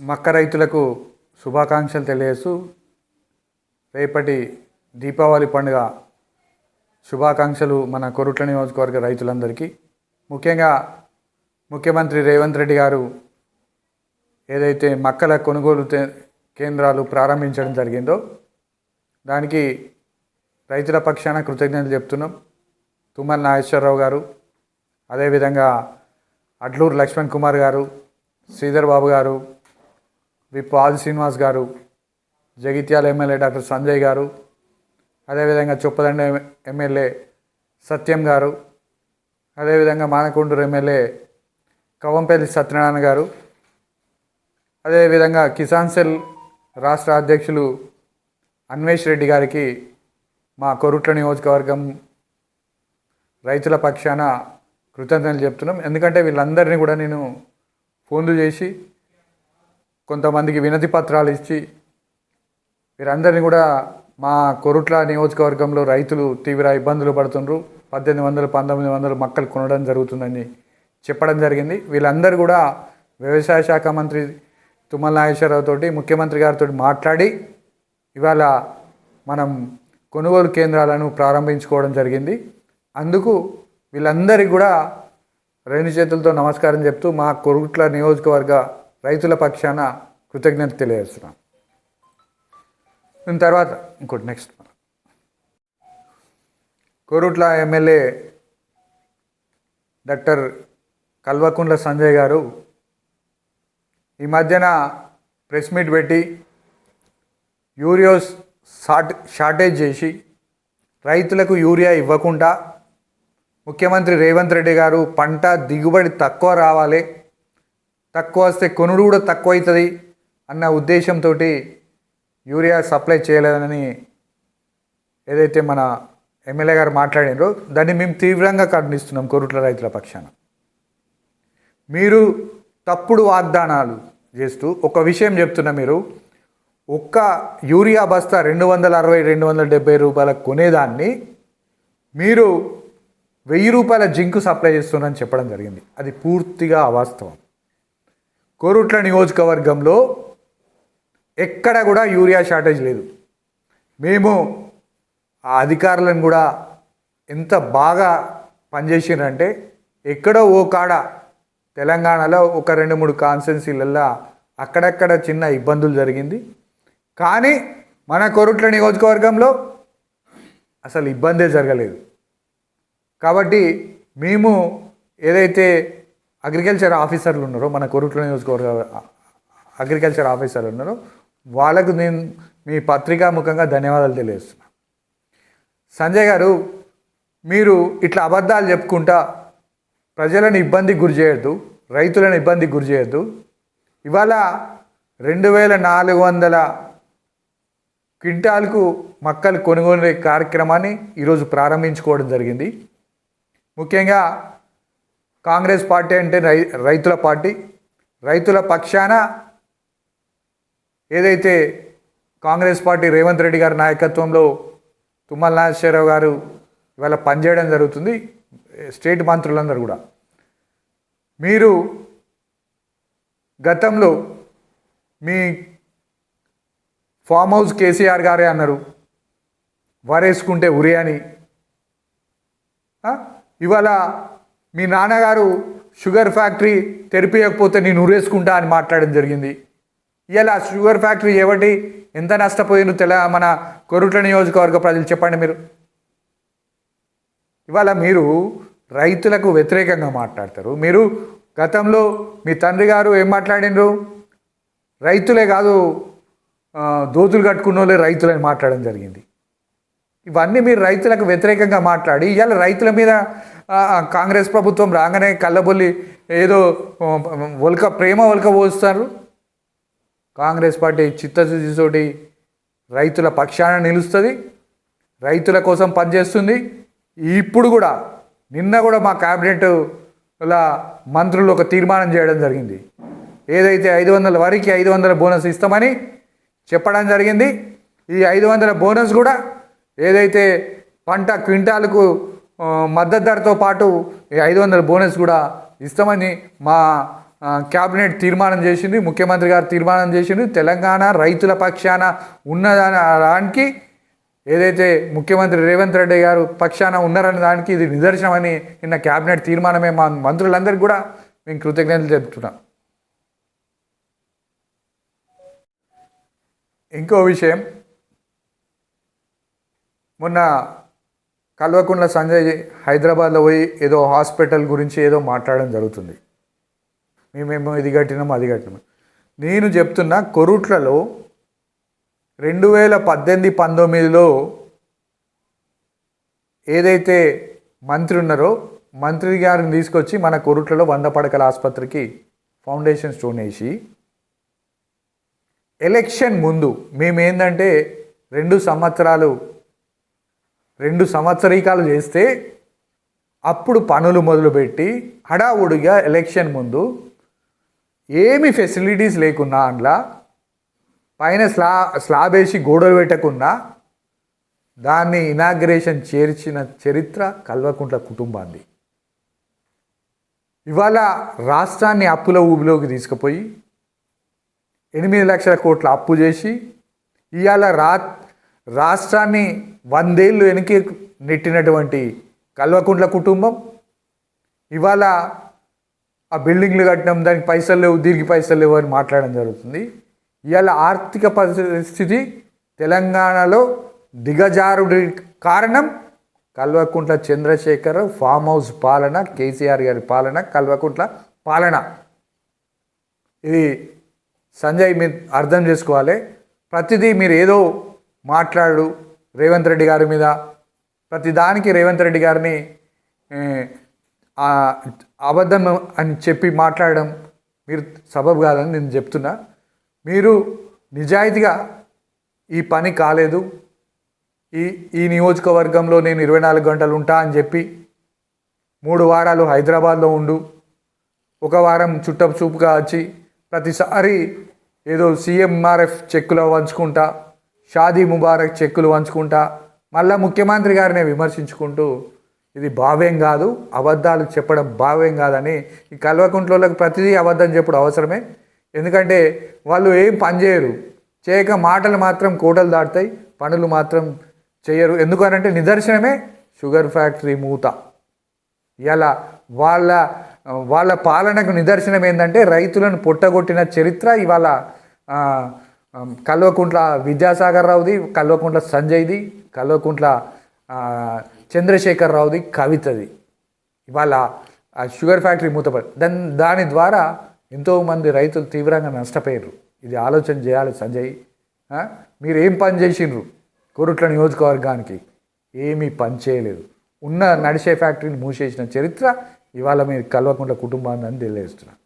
మక్క రైతులకు శుభాకాంక్షలు తెలియజేస్తూ రేపటి దీపావళి పండుగ శుభాకాంక్షలు మన కొరుట్ల నియోజకవర్గ రైతులందరికీ. ముఖ్యంగా ముఖ్యమంత్రి రేవంత్ రెడ్డి గారు ఏదైతే మక్కల కొనుగోలు కేంద్రాలు ప్రారంభించడం జరిగిందో దానికి రైతుల పక్షాన కృతజ్ఞతలు చెప్తున్నాం. తుమ్మల నాగేశ్వరరావు గారు అదేవిధంగా అడ్లూరు లక్ష్మణ్ కుమార్ గారు శ్రీధర్ బాబు గారు విప్ ఆది శ్రీనివాస్ గారు జగిత్యాల ఎమ్మెల్యే డాక్టర్ సంజయ్ గారు అదేవిధంగా చొప్పదండ ఎమ్మెల్యే సత్యం గారు అదేవిధంగా మానకొండూరు ఎమ్మెల్యే కవంపల్లి సత్యనారాయణ గారు అదేవిధంగా కిసాన్ సెల్ రాష్ట్ర అధ్యక్షులు అన్వేష్ రెడ్డి గారికి మా కొరుట్ల నియోజకవర్గం రైతుల పక్షాన కృతజ్ఞతలు చెప్తున్నాం. ఎందుకంటే వీళ్ళందరినీ కూడా నేను ఫోన్లు చేసి కొంతమందికి వినతి పత్రాలు ఇచ్చి వీరందరినీ కూడా మా కొరుట్ల నియోజకవర్గంలో రైతులు తీవ్ర ఇబ్బందులు పడుతుండ్రు. పద్దెనిమిది వందలు పంతొమ్మిది వందలు మొక్కలు కొనడం జరుగుతుందని చెప్పడం జరిగింది. వీళ్ళందరూ కూడా వ్యవసాయ శాఖ మంత్రి తుమ్మల నాగేశ్వరరావు తోటి ముఖ్యమంత్రి గారితో మాట్లాడి ఇవాళ మనం కొనుగోలు కేంద్రాలను ప్రారంభించుకోవడం జరిగింది. అందుకు వీళ్ళందరికీ కూడా రెండు చేతులతో నమస్కారం చెప్తూ మా కొరుట్ల నియోజకవర్గ రైతుల పక్షాన కృతజ్ఞత తెలియజేస్తున్నాను దీని తర్వాత ఇంకోటి next Korutla MLA doctor Kalvakuntla Sanjay garu ఈ మధ్యన ప్రెస్ మీట్ పెట్టి యూరియోస్ షార్ట్ షార్టేజ్ చేసి రైతులకు యూరియా ఇవ్వకుండా ముఖ్యమంత్రి రేవంత్ రెడ్డి గారు పంట దిగుబడి తక్కువ రావాలి తక్కువ వస్తే కొనుడు కూడా తక్కువ అవుతుంది. అన్న ఉద్దేశంతో యూరియా సప్లై చేయలేదని ఏదైతే మన ఎమ్మెల్యే గారు మాట్లాడినారో దాన్ని మేము తీవ్రంగా ఖండిస్తున్నాం కొరుట్ల రైతుల పక్షాన. మీరు తప్పుడు వాగ్దానాలు చేస్తూ ఒక విషయం చెప్తున్నా మీరు. ఒక్క యూరియా బస్తా రెండు వందల అరవై రెండు వందల డెబ్బై రూపాయలకు కొనేదాన్ని మీరు వెయ్యి రూపాయల జింకు సప్లై చేస్తున్నారని చెప్పడం జరిగింది. అది పూర్తిగా అవాస్తవం. కోరుట్ల నియోజకవర్గంలో ఎక్కడ కూడా యూరియా షార్టేజ్ లేదు. మేము ఆ అధికారులను కూడా ఎంత బాగా పనిచేసిండ్రంటే ఎక్కడో ఓ కాడ తెలంగాణలో ఒక రెండు మూడు కాన్స్టెన్సీలల్లో అక్కడక్కడ చిన్న ఇబ్బందులు జరిగింది. కానీ మన కొరుట్ల నియోజకవర్గంలో అసలు ఇబ్బందే జరగలేదు. కాబట్టి మేము ఏదైతే అగ్రికల్చర్ ఆఫీసర్లు ఉన్నారో మన కొరుట్ల నియోజకవర్గ అగ్రికల్చర్ ఆఫీసర్లు ఉన్నారో వాళ్ళకు నేను మీ పత్రికా ముఖంగా ధన్యవాదాలు తెలియజేస్తున్నా. సంజయ్ గారు మీరు ఇట్లా అబద్ధాలు చెప్పుకుంటా ప్రజలను ఇబ్బందికి గురి చేయొద్దు రైతులను ఇబ్బందికి గురి చేయొద్దు. ఇవాళ రెండు వేల నాలుగు వందల క్వింటాల్కు మక్కలు కొనుగోలు కార్యక్రమాన్ని ఈరోజు ప్రారంభించుకోవడం జరిగింది. ముఖ్యంగా కాంగ్రెస్ పార్టీ అంటే రై రైతుల పార్టీ. రైతుల పక్షాన ఏదైతే కాంగ్రెస్ పార్టీ రేవంత్ రెడ్డి గారి నాయకత్వంలో తుమ్మల నాగేశ్వరరావు గారు ఇవాళ పనిచేయడం జరుగుతుంది స్టేట్ మంత్రులందరూ కూడా. మీరు గతంలో మీ ఫామ్ హౌస్ కేసీఆర్ గారే అన్నారు వరేసుకుంటే ఉరి అని. ఇవాళ మీ నాన్నగారు షుగర్ ఫ్యాక్టరీ తెరిపియకపోతే నేను ఉరేసుకుంటా అని మాట్లాడడం జరిగింది. ఇలా షుగర్ ఫ్యాక్టరీ ఎవటి ఎంత నష్టపోయిందో తెల మన కొరుట్ల నియోజకవర్గ ప్రజలు చెప్పండి మీరు. ఇవాళ మీరు రైతులకు వ్యతిరేకంగా మాట్లాడతారు. మీరు గతంలో మీ తండ్రి గారు ఏం మాట్లాడినరు రైతులే కాదు దోతులు కట్టుకున్న వాళ్ళే రైతులని మాట్లాడడం జరిగింది. ఇవన్నీ మీరు రైతులకు వ్యతిరేకంగా మాట్లాడి ఇవాళ రైతుల మీద కాంగ్రెస్ ప్రభుత్వం రాగానే కళ్ళబొల్లి ఏదో ఒలక ప్రేమ ఒలక పోస్తారు. కాంగ్రెస్ పార్టీ చిత్తశుద్ధితోటి రైతుల పక్షాన నిలుస్తుంది రైతుల కోసం పనిచేస్తుంది. ఇప్పుడు కూడా నిన్న కూడా మా క్యాబినెట్ మంత్రులు ఒక తీర్మానం చేయడం జరిగింది. ఏదైతే ఐదు వందల వరకు ఐదు వందల బోనస్ ఇస్తామని చెప్పడం జరిగింది. ఈ ఐదు వందల బోనస్ కూడా ఏదైతే పంట క్వింటాలకు మద్దతు ధరతో పాటు ఈ ఐదు వందల బోనస్ కూడా ఇస్తామని మా క్యాబినెట్ తీర్మానం చేసింది ముఖ్యమంత్రి గారు తీర్మానం చేసింది తెలంగాణ రైతుల పక్షాన ఉన్నదానికి ఏదైతే ముఖ్యమంత్రి రేవంత్ రెడ్డి గారు పక్షాన ఉన్నారనే దానికి ఇది నిదర్శనమని నిన్న క్యాబినెట్ తీర్మానమే మా మంత్రులందరికీ కూడా మేము కృతజ్ఞతలు చెప్తున్నాం ఇంకో విషయం మొన్న కల్వకుంట్ల సంజయ్ హైదరాబాద్లో పోయి ఏదో హాస్పిటల్ గురించి ఏదో మాట్లాడడం జరుగుతుంది. మేమేమో ఇది కట్టినాము అది కట్టినాము. నేను చెప్తున్న కొరుట్లలో రెండు వేల పద్దెనిమిది పంతొమ్మిదిలో ఏదైతే మంత్రి ఉన్నారో మంత్రి గారిని తీసుకొచ్చి మన కొరుట్లలో వంద పడకల ఆసుపత్రికి ఫౌండేషన్ స్టోన్ వేసి ఎలక్షన్ ముందు మేమేందంటే రెండు సంవత్సరాలు రెండు సంవత్సరీకాలు చేస్తే అప్పుడు పనులు మొదలుపెట్టి హడావుడిగా ఎలక్షన్ ముందు ఏమి ఫెసిలిటీస్ లేకున్నా అందులో పైన స్లా స్లాబ్ వేసి గోడలు పెట్టకుండా దాన్ని ఇనాగ్రేషన్ చేర్చిన చరిత్ర కల్వకుంట్ల కుటుంబాన్ని. ఇవాళ రాష్ట్రాన్ని అప్పుల ఊబిలోకి తీసుకుపోయి ఎనిమిది లక్షల కోట్ల అప్పు చేసి ఇవాళ రా రాష్ట్రాన్ని వందేళ్ళు వెనక్కి నెట్టినటువంటి కల్వకుంట్ల కుటుంబం ఇవాళ ఆ బిల్డింగ్లు కట్టడం దానికి పైసలు లేవు దీనికి పైసలు లేవు అని మాట్లాడడం జరుగుతుంది. ఇవాళ ఆర్థిక పరిస్థితి తెలంగాణలో దిగజారుడి కారణం కల్వకుంట్ల చంద్రశేఖర్ ఫామ్ హౌస్ పాలన కేసీఆర్ గారి పాలన కల్వకుంట్ల పాలన. ఇది సంజయ్ మీరు అర్థం చేసుకోవాలి. ప్రతిదీ మీరు ఏదో మాట్లాడు రేవంత్ రెడ్డి గారి మీద. ప్రతి దానికి రేవంత్ రెడ్డి గారిని అబద్ధం అని చెప్పి మాట్లాడడం మీరు సబబు కాదని నేను చెప్తున్నా. మీరు నిజాయితీగా ఈ పని కాలేదు. ఈ ఈ నియోజకవర్గంలో నేను ఇరవై నాలుగు గంటలు ఉంటా అని చెప్పి మూడు వారాలు హైదరాబాద్లో ఉండు. ఒక వారం చుట్టపు చూపుగా వచ్చి ప్రతిసారి ఏదో సీఎంఆర్ఎఫ్ చెక్కులు వంచుకుంటా షాదీ ముబారక్ చెక్కులు వంచుకుంటా మళ్ళా ముఖ్యమంత్రి గారినే విమర్శించుకుంటూ ఇది భావ్యం కాదు అబద్ధాలు చెప్పడం భావ్యం కాదని ఈ కల్వకుంట్లోకి ప్రతిదీ అబద్ధం చెప్పడం అవసరమే. ఎందుకంటే వాళ్ళు ఏం పని చేయరు. చేయక మాటలు మాత్రం కోటలు దాటుతాయి పనులు మాత్రం చేయరు. ఎందుకనంటే నిదర్శనమే? షుగర్ ఫ్యాక్టరీ మూత. ఇలా వాళ్ళ వాళ్ళ పాలనకు నిదర్శనం ఏంటంటే రైతులను పొట్టగొట్టిన చరిత్ర ఇవాళ కల్వకుంట్ల విద్యాసాగర్ రావుది కల్వకుంట్ల సంజయ్ది కల్వకుంట్ల చంద్రశేఖరరావుది రావుది కవితది. ఇవాళ ఆ షుగర్ ఫ్యాక్టరీ మూతపడి దాని దాని ద్వారా ఎంతోమంది రైతులు తీవ్రంగా నష్టపోయారు ఇది ఆలోచన చేయాలి సంజయ్. మీరు ఏం పని చేసిండ్రు? కోరుట్ల నియోజకవర్గానికి ఏమీ పని చేయలేదు. ఉన్న నడిచే ఫ్యాక్టరీని మూసేసిన చరిత్ర ఇవాళ మీరు కల్వకుంట్ల కుటుంబాన్ని అని తెలియజేస్తున్నారు